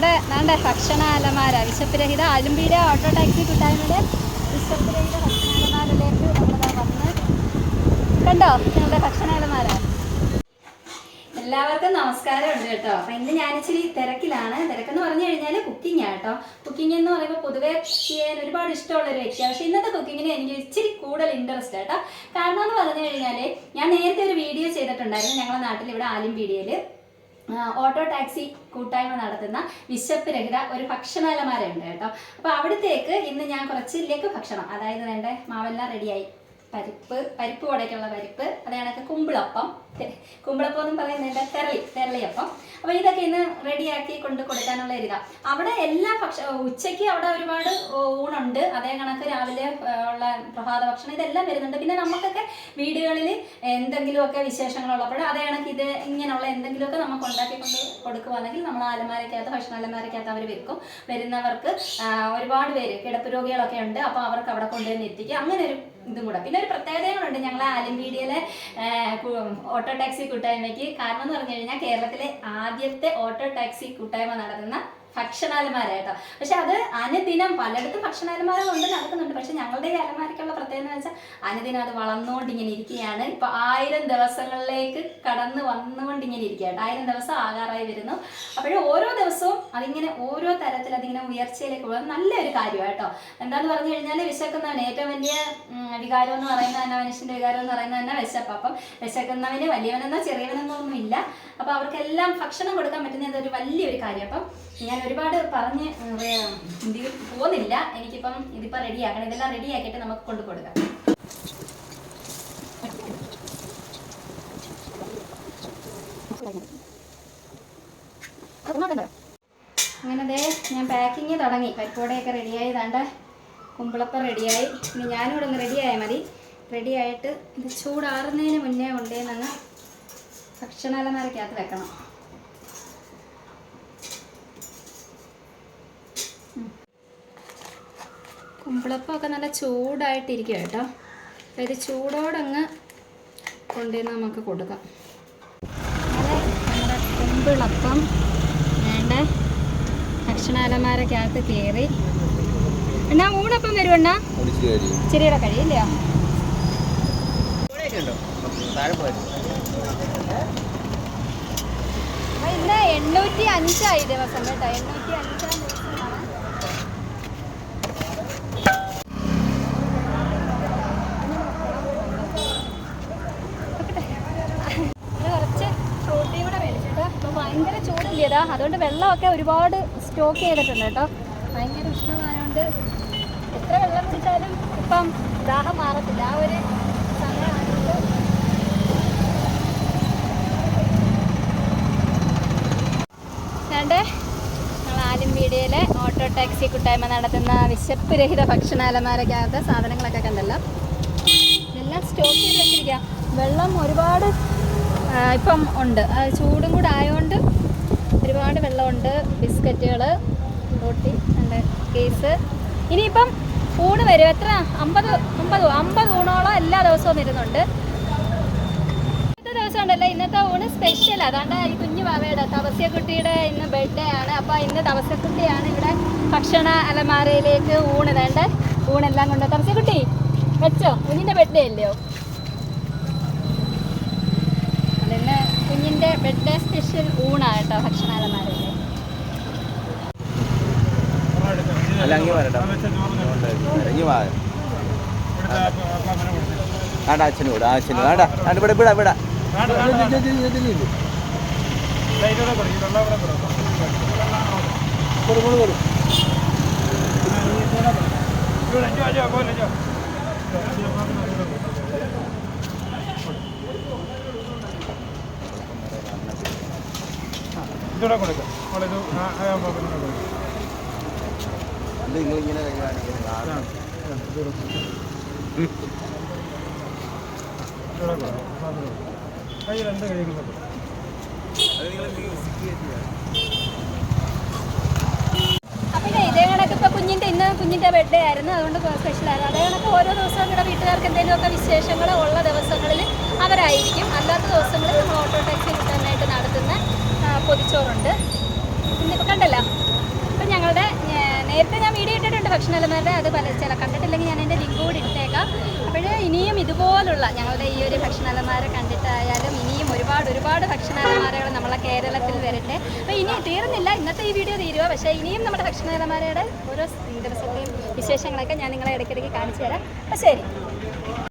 നമ്മുടെ നമ്മുടെ ഭക്ഷണ അലമാര വിശപ്പുരഹിത ആലുംപീര ഓട്ടോ ടാക്സി കൂട്ടായ്മയുടെ വിശപ്പുരഹിത ഭക്ഷണ അലമാരയിലേക്ക് നമ്മളിതാ വന്ന്. കണ്ടോ? ഞങ്ങളുടെ ഭക്ഷണ അലമാര എല്ലാവർക്കും നമസ്കാരം ഉണ്ട് കേട്ടോ. അപ്പൊ ഇന്ന് ഞാൻ ഇച്ചിരി തിരക്കിലാണ്. തിരക്കെന്ന് പറഞ്ഞു കഴിഞ്ഞാൽ കുക്കിംഗ് കേട്ടോ. കുക്കിംഗ് എന്ന് പറയുമ്പോൾ പൊതുവേ ചെയ്യാൻ ഒരുപാട് ഇഷ്ടമുള്ള ഒരു വ്യക്തിയാണ്. പക്ഷെ ഇന്നത്തെ കുക്കിങ്ങിന് എനിക്ക് ഇച്ചിരി കൂടുതൽ ഇൻട്രസ്റ്റ് കേട്ടോ. കാരണം എന്ന് പറഞ്ഞു കഴിഞ്ഞാൽ ഞാൻ നേരത്തെ ഒരു വീഡിയോ ചെയ്തിട്ടുണ്ടായിരുന്നു ഞങ്ങളുടെ നാട്ടിൽ ഇവിടെ ആലിംപീടിയയിൽ ഓട്ടോ ടാക്സി കൂട്ടായ്മ നടത്തുന്ന വിശപ്പ് രഹിത ഒരു ഭക്ഷണാലമാരുണ്ട് കേട്ടോ. അപ്പോൾ അവിടത്തേക്ക് ഇന്ന് ഞാൻ കുറച്ച് ലഘു ഭക്ഷണം അതായത് വേണ്ട മാവെല്ലാം റെഡിയായി പരിപ്പ് പരിപ്പ് വടയ്ക്കുള്ള പരിപ്പ് അത് കണക്ക് കുമ്പിളപ്പം. കുമ്പിളപ്പം എന്നും പറയുന്നത് തെരളി തെരളിയപ്പം. അപ്പോൾ ഇതൊക്കെ ഇന്ന് റെഡിയാക്കി കൊണ്ട് കൊടുക്കാനുള്ള ഒരു ഇതാ അവിടെ എല്ലാ ഭക്ഷ ഉച്ചയ്ക്ക് അവിടെ ഒരുപാട് ഊണുണ്ട്. അതേ കണക്ക് രാവിലെ ഉള്ള പ്രഭാത ഭക്ഷണം ഇതെല്ലാം വരുന്നുണ്ട്. പിന്നെ നമുക്കൊക്കെ വീടുകളിൽ എന്തെങ്കിലുമൊക്കെ വിശേഷങ്ങളുള്ളപ്പോൾ അതേ കണക്ക് ഇത് ഇങ്ങനെയുള്ള എന്തെങ്കിലുമൊക്കെ നമുക്ക് ഉണ്ടാക്കി കൊണ്ട് കൊടുക്കുവാണെങ്കിൽ നമ്മൾ അലമാരയ്ക്കകത്ത് ഭക്ഷണ അലമാരയ്ക്കകത്ത് അവർ വെക്കും. വരുന്നവർക്ക് ഒരുപാട് പേര് കിടപ്പ് രോഗികളൊക്കെ ഉണ്ട്. അപ്പോൾ അവർക്ക് അവിടെ കൊണ്ടുവന്ന് എത്തിക്കുക. അങ്ങനെ ഒരു ഇതും കൂടെ. പിന്നെ ഒരു പ്രത്യേകതകളുണ്ട് ഞങ്ങൾ ആലമ്പീഡിയയിലെ ഓട്ടോ ടാക്സി കൂട്ടായ്മയ്ക്ക് കാരണം എന്ന് പറഞ്ഞു കഴിഞ്ഞാൽ കേരളത്തിലെ ആദ്യത്തെ ഓട്ടോ ടാക്സി കൂട്ടായ്മ നടത്തുന്ന ഭക്ഷണാലമാര കേട്ടോ പക്ഷെ അത് അനുദിനം പലയിടത്തും ഭക്ഷണാലമാര കൊണ്ട് നടക്കുന്നുണ്ട്. പക്ഷെ ഞങ്ങളുടെ ഈ അലമാരയ്ക്കുള്ള പ്രത്യേകത എന്ന് വെച്ചാൽ അനുദിനം അത് വളർന്നുകൊണ്ട് ഇങ്ങനെ ഇരിക്കുകയാണ്. ഇപ്പൊ ആയിരം ദിവസങ്ങളിലേക്ക് കടന്ന് വന്നുകൊണ്ടിങ്ങനെ ഇരിക്കുകയാണ് ആയിരം ദിവസം ആകാറായി വരുന്നു. അപ്പോഴും ഓരോ ദിവസവും അതിങ്ങനെ ഓരോ തരത്തിൽ അതിങ്ങനെ ഉയർച്ചയിലേക്ക് പോകുന്നത് നല്ലൊരു കാര്യമാണ് കേട്ടോ. എന്താന്ന് പറഞ്ഞു കഴിഞ്ഞാൽ വിശക്കുന്നവന് ഏറ്റവും വലിയ വികാരം എന്ന് പറയുന്നത് തന്നെ മനുഷ്യന്റെ വികാരം എന്ന് പറയുന്നത് തന്നെ വിശപ്പ്. അപ്പം വിശക്കുന്നവന് വലിയവനെന്നോ ചെറിയവനെന്നോ ഒന്നും ഇല്ല അപ്പൊ അവർക്കെല്ലാം ഭക്ഷണം കൊടുക്കാൻ പറ്റുന്നത് ഒരു വലിയൊരു കാര്യം അപ്പം ഞാൻ ഒരുപാട് പറഞ്ഞ് പോകുന്നില്ല. എനിക്കിപ്പം ഇതിപ്പോ റെഡിയാക്കണം. ഇതെല്ലാം റെഡിയാക്കിയിട്ട് നമുക്ക് കൊണ്ടു കൊടുക്കാം. അങ്ങനെ ദേ ഞാൻ പാക്കിങ് തുടങ്ങി. പരിപ്പോടെയൊക്കെ റെഡിയായി. തണ്ട കുമ്പിളപ്പം റെഡിയായി. ഇനി ഞാനും കൂടെ ഒന്ന് റെഡിയായാൽ മതി. റെഡിയായിട്ട് ഇത് ചൂടാറുന്നതിന് മുന്നേ കൊണ്ടേന്നങ്ങ് ഭക്ഷണാലമാരക്കകത്ത് വെക്കണം. കുമ്പിളപ്പമൊക്കെ നല്ല ചൂടായിട്ടിരിക്കുക കേട്ടോ. അതായത് ചൂടോടങ്ങ് കൊണ്ടുവന്ന് നമുക്ക് കൊടുക്കാം. നമ്മുടെ കുമ്പിളപ്പം. വേണ്ട? ഭക്ഷണാലമാരക്കകത്ത് കയറി എന്നാ ഊണപ്പം വരും അണ്ണാ. ഇച്ചിരിയുടെ കഴിയില്ല ഇന്ന് എണ്ണൂറ്റി അഞ്ചായി ദിവസം കേട്ടോ. എണ്ണൂറ്റി അഞ്ചാം ദിവസമാണ് ഇത് കുറച്ച് ഫ്രൂട്ടിയും കൂടെ മേടിച്ചിട്ട് അപ്പോൾ ഭയങ്കര ചൂടില്ലേതാ അതുകൊണ്ട് വെള്ളമൊക്കെ ഒരുപാട് സ്റ്റോക്ക് ചെയ്തിട്ടുണ്ട് കേട്ടോ. ഭയങ്കര ഉഷ്ണമായതുകൊണ്ട് എത്ര വെള്ളം കുടിച്ചാലും ഇപ്പം ദാഹം മാറത്തില്ല. ആ ഒരു സമയമായതുകൊണ്ട് കണ്ടേ? ആലിംപീടിയയിലെ ഓട്ടോ ടാക്സി കൂട്ടായ്മ നടത്തുന്ന വിശപ്പ് രഹിത ഭക്ഷണാലമാരക്കകത്ത് സാധനങ്ങളൊക്കെ കണ്ടല്ലോ. ഇതെല്ലാം സ്റ്റോക്ക് ചെയ്ത് വെച്ചിരിക്കുക വെള്ളം ഒരുപാട് ഇപ്പം ഉണ്ട്. ചൂടും കൂടെ ആയതുകൊണ്ട് ഒരുപാട് വെള്ളമുണ്ട് ബിസ്ക്കറ്റുകൾ റോട്ടി ഉണ്ട് കേസ്. ഇനിയിപ്പം ഊണ് വരും. എത്ര? അമ്പത് അമ്പത് അമ്പത് ഊണോളം എല്ലാ ദിവസവും വരുന്നുണ്ട്. ഇന്നത്തെ ദിവസം ഉണ്ടല്ലോ ഇന്നത്തെ ഊണ് സ്പെഷ്യൽ അതാണ്ട് ഈ കുഞ്ഞു ബാവയുടെ തപസ്യക്കുട്ടിയുടെ ഇന്ന് ബർത്ത്ഡേ ആണ്. അപ്പോൾ ഇന്ന് തപസ്യക്കുട്ടിയാണ് ഇവിടെ ഭക്ഷണ അലമാരയിലേക്ക് ഊണ് വേണ്ട? ഊണെല്ലാം കൊണ്ട്. തപസ്യക്കുട്ടി വെച്ചോ? കുഞ്ഞിന്റെ ബർത്ത്ഡേ അല്ലയോ? അതിന് കുഞ്ഞിന്റെ ബർത്ത്ഡേ സ്പെഷ്യൽ ഊണാണ് കേട്ടോ ഭക്ഷണ അലമാരയിൽ അല്ല അങ്ങി വരട്ടെ. ഇറങ്ങി വാ. ആടാ അച്ഛനും കൂടെ അച്ഛനും ആടാ ആണ്ട് ഇവിടെ ഇവിടെ ഇവിടെ കൊടുക്കാം കൊടുക്കാം ഇതൂടെ കൊടുക്കാം. കൈ രണ്ട് കുഞ്ഞിന്റെ ഇന്ന് കുഞ്ഞിന്റെ ബർത്ത്ഡേ ആയിരുന്നു. അതുകൊണ്ട് സ്പെഷ്യലായിരുന്നു അതേ കണക്ക് ഓരോ ദിവസവും ഇവിടെ വീട്ടുകാർക്ക് എന്തെങ്കിലുമൊക്കെ വിശേഷങ്ങൾ ഉള്ള ദിവസങ്ങളിൽ അവരായിരിക്കും. അല്ലാത്ത ദിവസങ്ങളിൽ നമ്മൾ ഓട്ടോ ടാക്സി കിട്ടാനായിട്ട് പൊതിച്ചോറുണ്ട്. ഇന്നിപ്പോൾ കണ്ടല്ലോ. നേരത്തെ ഞാൻ വീഡിയോ ഇട്ടിട്ടുണ്ട് ഭക്ഷണലമാരുടെ അത് പല ചില കണ്ടിട്ടില്ലെങ്കിൽ ഞാൻ എന്റെ ലിങ്ക് കൂടി ഇട്ടേക്കാം. അപ്പോഴേ ഇനിയും ഇതുപോലുള്ള ഞങ്ങളുടെ ഈ ഒരു ഭക്ഷണലമാരെ കണ്ടിട്ടായാലും ഇനിയും ഒരുപാട് ഒരുപാട് ഭക്ഷണലമാരകൾ നമ്മളെ കേരളത്തിൽ വരട്ടെ. അപ്പോൾ ഇനി തീർന്നില്ല. ഇന്നത്തെ ഈ വീഡിയോ തീരുക പക്ഷേ ഇനിയും നമ്മുടെ ഭക്ഷണാലമാരയുടെ ഓരോ ദിവസത്തെയും വിശേഷങ്ങളൊക്കെ ഞാൻ നിങ്ങളെ ഇടയ്ക്കിടയ്ക്ക് കാണിച്ചു തരാം. അപ്പോൾ ശരി.